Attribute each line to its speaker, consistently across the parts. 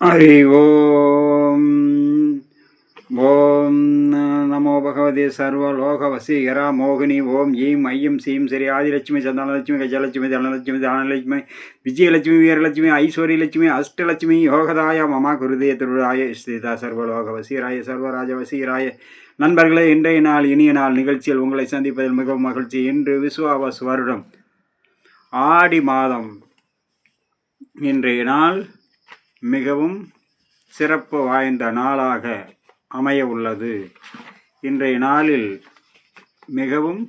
Speaker 1: ஹரி ஓம் ஓம் நமோ பகவதி சர்வலோக வசீகரா மோகினி ஓம் ஈம் ஐயம் சீம் சரி ஆதிலட்சுமி சந்தானலட்சுமி கஜலட்சுமி தனலட்சுமி தானலட்சுமி விஜயலட்சுமி வீரலட்சுமி ஐஸ்வர்யலட்சுமி அஷ்டலட்சுமி யோகதாய மமா குருதே திருடாய ஸ்ரீதா சர்வலோக வசீராய சர்வராஜ வசீராய நண்பர்களே இன்றைய நாள் இனிய நாள் நிகழ்ச்சியில் உங்களை சந்திப்பதில் மிகவும் மகிழ்ச்சி. இன்று விஸ்வாவாஸ் வருடம். ஆடி மாதம். இன்றைய நாள் மிகவும் சிறப்பு வாய்ந்த நாளாக அமைய உள்ளது இன்றைய நாளில் மிகவும்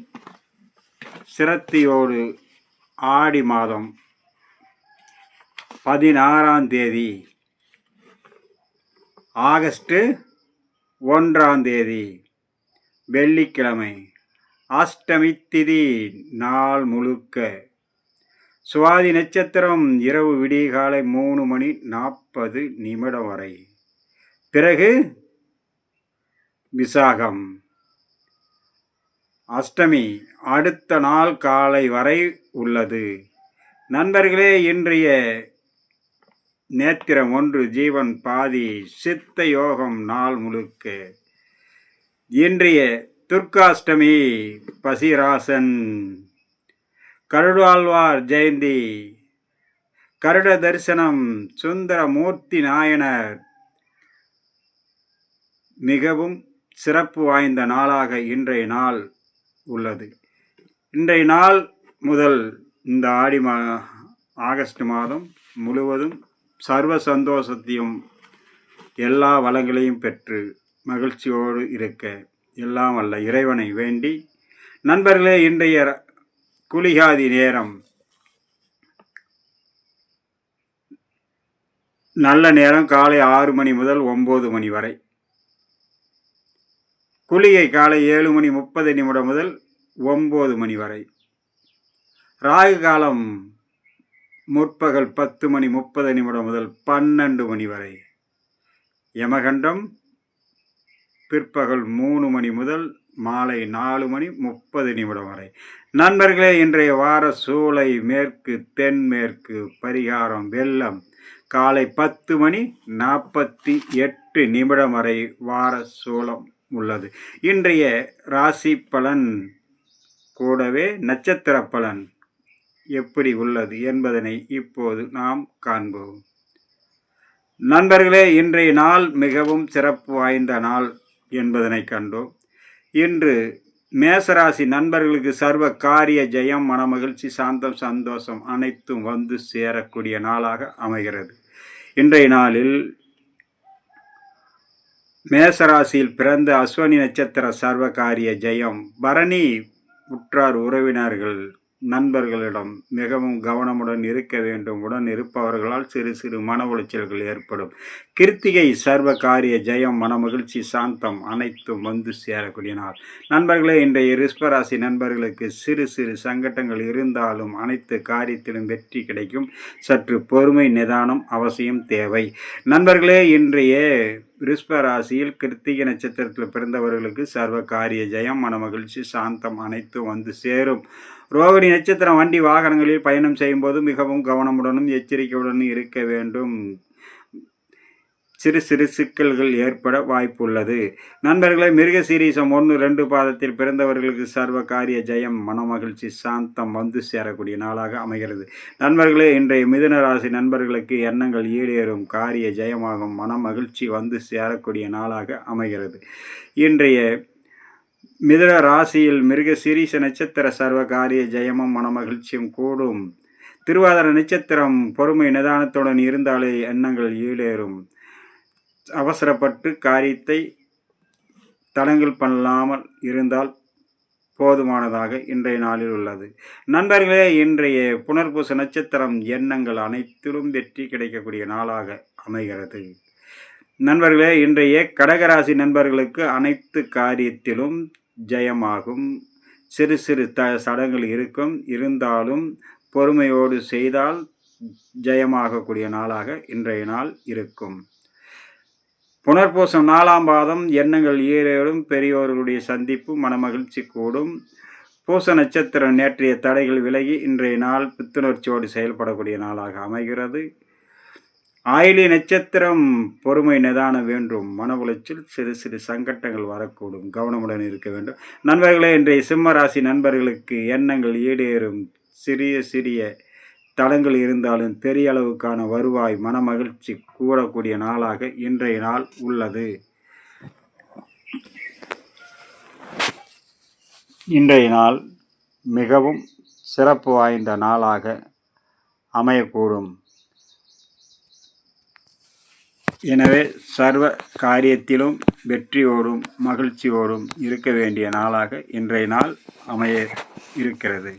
Speaker 1: சிரத்தியோடு ஆடி மாதம் பதினாறாம் தேதி ஆகஸ்ட்டு ஒன்றாம் தேதி வெள்ளிக்கிழமை அஷ்டமி திதி நாள் முழுக்க சுவாதி நட்சத்திரம் இரவு விடிகாலை மூணு மணி நாற்பது நிமிடம் வரை. பிறகு விசாகம். அஷ்டமி அடுத்த நாள் காலை வரை உள்ளது. நண்பர்களே இன்றைய நேத்திரம் ஒன்று ஜீவன் பாதி சித்த யோகம் நாள் முழுக்க. இன்றைய துர்காஷ்டமி பசிராசன். கருடாழ்வார் ஜெயந்தி. கருட தரிசனம் சுந்தரமூர்த்தி நாயனர். மிகவும் சிறப்பு வாய்ந்த நாளாக இன்றைய நாள் உள்ளது. இன்றைய நாள் முதல் இந்த ஆடி மா ஆகஸ்ட் மாதம் முழுவதும் சர்வ சந்தோஷத்தையும் எல்லா வளங்களையும் பெற்று மகிழ்ச்சியோடு இருக்க எல்லாம் அல்ல இறைவனை வேண்டி நண்பர்களே இன்றைய குளிகாதி நேரம். நல்ல நேரம் காலை ஆறு மணி முதல் ஒம்பது மணி வரை. குளிகை காலை ஏழு மணி முப்பது நிமிடம் முதல் ஒம்பது மணி வரை. ராகு காலம் முற்பகல் பத்து மணி முப்பது நிமிடம் முதல் பன்னெண்டு மணி வரை. யமகண்டம் பிற்பகல் மூணு மணி முதல் மாலை நாலு மணி முப்பது நிமிடம் வரை. நண்பர்களே இன்றைய வார சூளை மேற்கு தென்மேற்கு பரிகாரம் வெள்ளம். காலை பத்து மணி நாற்பத்தி எட்டு நிமிடம் வரை வார சூளம் உள்ளது. இன்றைய ராசி பலன் கூடவே நட்சத்திர பலன் எப்படி உள்ளது என்பதனை இப்போது நாம் காண்போம். நண்பர்களே இன்றைய நாள் மிகவும் சிறப்பு வாய்ந்த நாள் என்பதனை கண்டோம். இன்று மேசராசி நண்பர்களுக்கு சர்வ காரிய ஜெயம் மனமகிழ்ச்சி சாந்தம் சந்தோஷம் அனைத்தும் வந்து சேரக்கூடிய நாளாக அமைகிறது. இன்றைய நாளில் மேசராசியில் பிறந்த அஸ்வனி நட்சத்திர சர்வ காரிய ஜெயம் பரணி உற்றார் உறவினர்கள் நண்பர்களிடம் மிகவும் கவனமுடன் இருக்க வேண்டும். உடன் இருப்பவர்களால் சிறு சிறு மன உளைச்சல்கள் ஏற்படும். கிருத்திகை சர்வ காரிய ஜெயம் மனமகிழ்ச்சி சாந்தம் அனைத்தும் வந்து சேரக்கூடிய நாள். நண்பர்களே இன்றைய ரிஸ்பராசி நண்பர்களுக்கு சிறு சிறு சங்கடங்கள் இருந்தாலும் அனைத்து காரியத்திலும் வெற்றி கிடைக்கும். சற்று பொறுமை நிதானம் அவசியம் தேவை. நண்பர்களே இன்றைய விருஷ்ப ராசியில் கிருத்திகை நட்சத்திரத்தில் பிறந்தவர்களுக்கு சர்வ காரிய ஜெயம் மனமகிழ்ச்சி சாந்தம் அனைத்தும் வந்து சேரும். ரோகிணி நட்சத்திரம் வண்டி வாகனங்களில் பயணம் செய்யும்போது மிகவும் கவனமுடனும் எச்சரிக்கையுடனும் இருக்க வேண்டும். சிறு சிறு சிக்கல்கள் ஏற்பட வாய்ப்புள்ளது. நண்பர்களை மிருக சீரீசம் ஒன்று ரெண்டு பாதத்தில் பிறந்தவர்களுக்கு சர்வ காரிய ஜெயம் மனமகிழ்ச்சி சாந்தம் வந்து சேரக்கூடிய நாளாக அமைகிறது. நண்பர்களே இன்றைய மிதுன ராசி நண்பர்களுக்கு எண்ணங்கள் ஈடேறும். காரிய ஜெயமாகும் மனமகிழ்ச்சி வந்து சேரக்கூடிய நாளாக அமைகிறது. இன்றைய மிதுன ராசியில் மிருக சீரீச நட்சத்திர சர்வ காரிய ஜெயமும் மனமகிழ்ச்சியும் கூடும். திருவாதிர நட்சத்திரம் பொறுமை நிதானத்துடன் இருந்தாலே எண்ணங்கள் ஈடேறும். அவசரப்பட்டு காரியத்தை தடங்கள் பண்ணாமல் இருந்தால் போதுமானதாக இன்றைய நாளில் உள்ளது. நண்பர்களே இன்றைய புனர்பூச நட்சத்திரம் எண்ணங்கள் அனைத்திலும் வெற்றி கிடைக்கக்கூடிய நாளாக அமைகிறது. நண்பர்களே இன்றைய கடகராசி நண்பர்களுக்கு அனைத்து காரியத்திலும் ஜெயமாகும். சிறு சிறு த சடங்கள் இருக்கும். இருந்தாலும் பொறுமையோடு செய்தால் ஜெயமாகக்கூடிய நாளாக இன்றைய நாள் இருக்கும். புனர்பூசம் நாலாம் பாதம் எண்ணங்கள் ஈரேடும் பெரியோர்களுடைய சந்திப்பு மனமகிழ்ச்சி கூடும். பூச நட்சத்திரம் நேற்றைய தடைகள் விலகி இன்றைய நாள் புத்துணர்ச்சியோடு செயல்படக்கூடிய நாளாக அமைகிறது. ஆயிலி நட்சத்திரம் பொறுமை நிதானம் வேண்டும். மன உளைச்சல் சிறு சிறு சங்கட்டங்கள் வரக்கூடும். கவனமுடன் இருக்க வேண்டும். நண்பர்களே இன்றைய சிம்ம ராசி நண்பர்களுக்கு எண்ணங்கள் ஈடேறும். சிறிய சிறிய தளங்கள் இருந்தாலும் பெரிய அளவுக்கான வருவாய் மனமகிழ்ச்சி கூடக்கூடிய நாளாக இன்றைய நாள் உள்ளது. இன்றைய நாள் மிகவும் சிறப்பு வாய்ந்த நாளாக அமையக்கூடும். எனவே சர்வ காரியத்திலும் வெற்றியோடும் மகிழ்ச்சியோடும் இருக்க வேண்டிய நாளாக இன்றைய நாள் அமைய இருக்கிறது.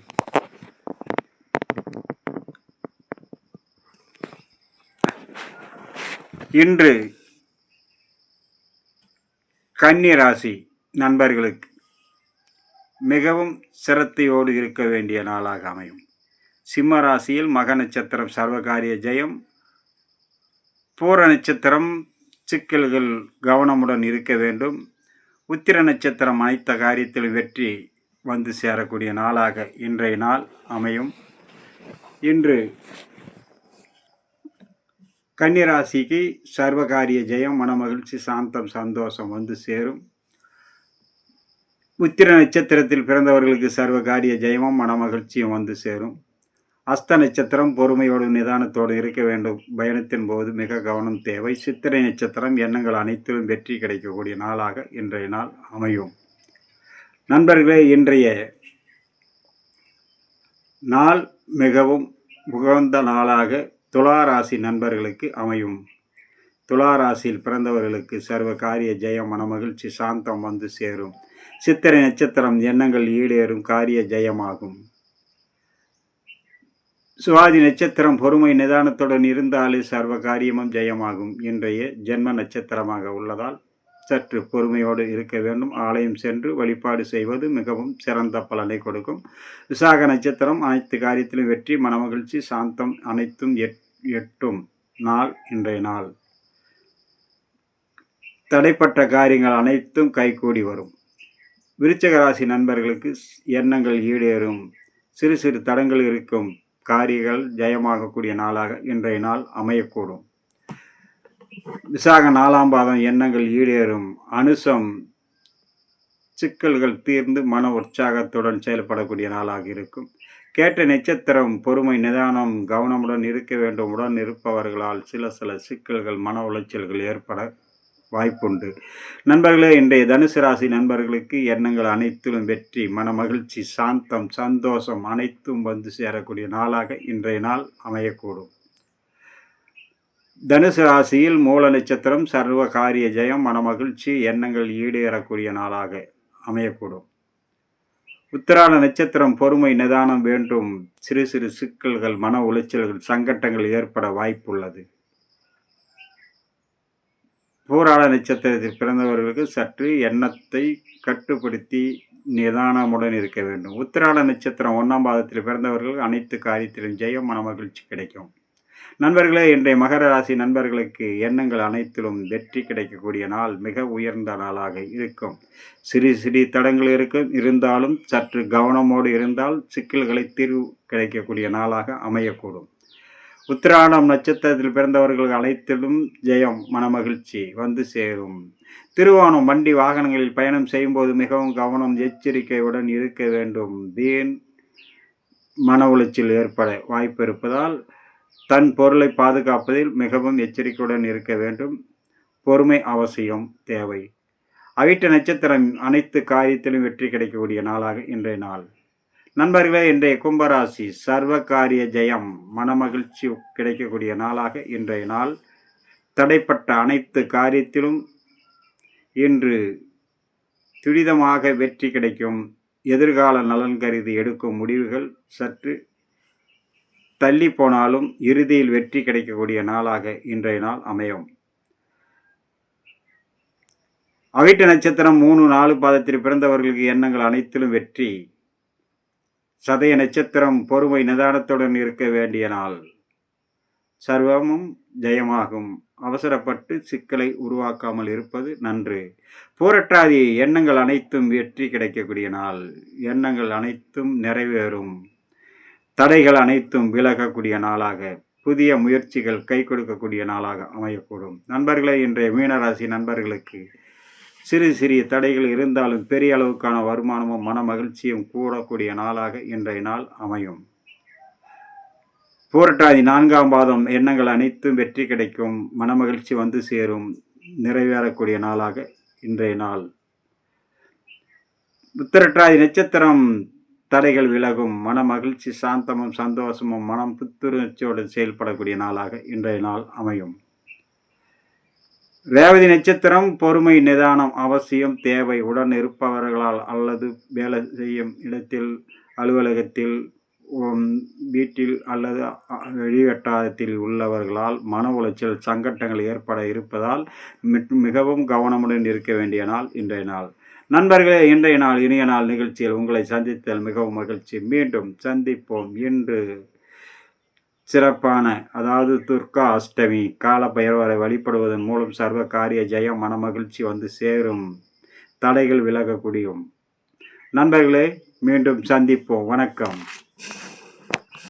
Speaker 1: இன்று கன்னி ராசி நண்பர்களுக்கு மிகவும் சிரத்தையோடு இருக்க வேண்டிய நாளாக அமையும். சிம்ம ராசியில் மக நட்சத்திரம் சர்வகாரிய ஜெயம் பூர நட்சத்திரம் சிக்கல்கள் கவனமுடன் இருக்க வேண்டும். உத்திர நட்சத்திரம் அனைத்த காரியத்திலும் வெற்றி வந்து சேரக்கூடிய நாளாக இன்றைய நாள் அமையும். இன்று கன்னிராசிக்கு சர்வகாரிய ஜெயம் மனமகிழ்ச்சி சாந்தம் சந்தோஷம் வந்து சேரும். உத்திர நட்சத்திரத்தில் பிறந்தவர்களுக்கு சர்வகாரிய ஜெயமும் மனமகிழ்ச்சியும் வந்து சேரும். அஸ்த நட்சத்திரம் பொறுமையோடு நிதானத்தோடு இருக்க வேண்டும். பயணத்தின் போது மிக கவனம் தேவை. சித்திரை நட்சத்திரம் எண்ணங்கள் அனைத்திலும் வெற்றி கிடைக்கக்கூடிய நாளாக இன்றைய நாள் அமையும். நண்பர்களே இன்றைய நாள் மிகவும் உகந்த நாளாக துளாராசி நண்பர்களுக்கு அமையும். துளாராசியில் பிறந்தவர்களுக்கு சர்வ காரிய ஜெயம் மனமகிழ்ச்சி சாந்தம் வந்து சேரும். சித்திரை நட்சத்திரம் எண்ணங்கள் ஈடேறும் காரிய ஜெயமாகும். சுவாதி நட்சத்திரம் பொறுமை நிதானத்துடன் இருந்தாலே சர்வ காரியமும் ஜெயமாகும். இன்றைய ஜென்ம நட்சத்திரமாக உள்ளதால் சற்று பொறுமையோடு இருக்க வேண்டும். ஆலயம் சென்று வழிபாடு செய்வது மிகவும் சிறந்த பலனை கொடுக்கும். விசாக நட்சத்திரம் அனைத்து காரியத்திலும் வெற்றி மனமகிழ்ச்சி சாந்தம் அனைத்தும் எட்டும் நாள் இன்றைய நாள். தடைப்பட்ட காரியங்கள் அனைத்தும் கைகூடி வரும். விருச்சக ராசி நண்பர்களுக்கு எண்ணங்கள் ஈடேறும். சிறு சிறு தடங்கள் இருக்கும். காரியங்கள் ஜெயமாகக்கூடிய நாளாக இன்றைய நாள் அமையக்கூடும். விசாக நாலாம் பாதம் எண்ணங்கள் ஈடேறும். அனுசம் சிக்கல்கள் தீர்ந்து மன உற்சாகத்துடன் செயல்படக்கூடிய நாளாக இருக்கும். கேட்ட நட்சத்திரம் பொறுமை நிதானம் கவனமுடன் இருக்க வேண்டும். உடன் இருப்பவர்களால் சில சில சிக்கல்கள் மன உளைச்சல்கள் ஏற்பட வாய்ப்புண்டு. நண்பர்களே இன்றைய தனுசு ராசி நண்பர்களுக்கு எண்ணங்கள் அனைத்திலும் வெற்றி மன மகிழ்ச்சி சாந்தம் சந்தோஷம் அனைத்தும் வந்து சேரக்கூடிய நாளாக இன்றைய நாள் அமையக்கூடும். தனுசு ராசியில் மூல நட்சத்திரம் சர்வ காரிய ஜெயம் மனமகிழ்ச்சி எண்ணங்கள் ஈடேறக்கூடிய நாளாக அமையக்கூடும். உத்திராட நட்சத்திரம் பொறுமை நிதானம் வேண்டும். சிறு சிறு சிக்கல்கள் மன உளைச்சல்கள் சங்கட்டங்கள் ஏற்பட வாய்ப்புள்ளது. பூராட நட்சத்திரத்தில் பிறந்தவர்களுக்கு சற்று எண்ணத்தை கட்டுப்படுத்தி நிதானமுடன் இருக்க வேண்டும். உத்திராட நட்சத்திரம் ஒன்றாம் பாதத்தில் பிறந்தவர்கள் அனைத்து காரியத்திலும் ஜெயம் மன மகிழ்ச்சி கிடைக்கும். நண்பர்களே இன்றைய மகர ராசி நண்பர்களுக்கு எண்ணங்கள் அனைத்திலும் வெற்றி கிடைக்கக்கூடிய நாள் மிக உயர்ந்த நாளாக இருக்கும். சிறு சிறு தடங்கள் இருக்கும். இருந்தாலும் சற்று கவனமோடு இருந்தால் சிக்கல்களை தீர்வு கிடைக்கக்கூடிய நாளாக அமையக்கூடும். உத்திராடம் நட்சத்திரத்தில் பிறந்தவர்கள் அனைத்திலும் ஜெயம் மனமகிழ்ச்சி வந்து சேரும். திருவோணம் வண்டி வாகனங்களில் பயணம் செய்யும்போது மிகவும் கவனம் எச்சரிக்கையுடன் இருக்க வேண்டும். வீண் மன உளைச்சல் ஏற்பட வாய்ப்பு இருப்பதால் தன் பொருளை பாதுகாப்பதில் மிகவும் எச்சரிக்கையுடன் இருக்க வேண்டும். பொறுமை அவசியம் தேவை. அவிட்ட நட்சத்திரம் அனைத்து காரியத்திலும் வெற்றி கிடைக்கக்கூடிய நாளாக இன்றைய நாள். நண்பர்களே இன்றைய கும்பராசி சர்வ காரிய ஜெயம் மனமகிழ்ச்சி கிடைக்கக்கூடிய நாளாக இன்றைய நாள். தடைப்பட்ட அனைத்து காரியத்திலும் இன்று துரிதமாக வெற்றி கிடைக்கும். எதிர்கால நலன் கருதி எடுக்கும் முடிவுகள் சற்று தள்ளி போனாலும் இறுதியில் வெற்றி கிடைக்கக்கூடிய நாளாக இன்றைய நாள் அமையும். அவிட்ட நட்சத்திரம் மூணு நாலு பாதத்தில் பிறந்தவர்களுக்கு எண்ணங்கள் அனைத்திலும் வெற்றி. சதய நட்சத்திரம் பொறுமை நிதானத்துடன் இருக்க வேண்டிய நாள். சர்வமும் ஜெயமாகும். அவசரப்பட்டு சிக்கலை உருவாக்காமல் இருப்பது நன்று. போரட்டாதி எண்ணங்கள் அனைத்தும் வெற்றி கிடைக்கக்கூடிய நாள். எண்ணங்கள் அனைத்தும் நிறைவேறும். தடைகள் அனைத்தும் விலகக்கூடிய நாளாக புதிய முயற்சிகள் கை கொடுக்கக்கூடிய நாளாக அமையக்கூடும். நண்பர்களே இன்றைய மீனராசி நண்பர்களுக்கு சிறு சிறிய தடைகள் இருந்தாலும் பெரிய அளவுக்கான வருமானமும் மன மகிழ்ச்சியும் கூடக்கூடிய நாளாக இன்றைய நாள் அமையும். பூரட்டாதி நான்காம் பாதம் எண்ணங்கள் அனைத்தும் வெற்றி கிடைக்கும் மனமகிழ்ச்சி வந்து சேரும் நிறைவேறக்கூடிய நாளாக இன்றைய நாள். உத்திரட்டாதி நட்சத்திரம் தடைகள் விலகும் மன மகிழ்ச்சி சாந்தமும் சந்தோஷமும் மனம் புத்துணர்ச்சியோடு செயல்படக்கூடிய நாளாக இன்றைய நாள் அமையும். ரேவதி நட்சத்திரம் பொறுமை நிதானம் அவசியம் தேவை உடன் இருப்பவர்களால் அல்லது வேலை செய்யும் இடத்தில் அலுவலகத்தில் வீட்டில் அல்லது வெளிவட்டாரத்தில் உள்ளவர்களால் மன உளைச்சல் சங்கட்டங்கள் ஏற்பட இருப்பதால் மிட்- மிகவும் கவனமுடன் இருக்க வேண்டிய நாள் இன்றைய நாள். நண்பர்களே இன்றைய நாள் இனிய நாள் நிகழ்ச்சியில் உங்களை சந்தித்தல் மிகவும் மகிழ்ச்சி. மீண்டும் சந்திப்போம் இன்று. சிறப்பான அதாவது துர்கா அஷ்டமி கால பைரவரை வழிபடுவதன் மூலம் சர்வ காரிய ஜெயம் மனமகிழ்ச்சி வந்து சேரும். தடைகள் விலகக்கூடியும். நண்பர்களே மீண்டும் சந்திப்போம். வணக்கம்.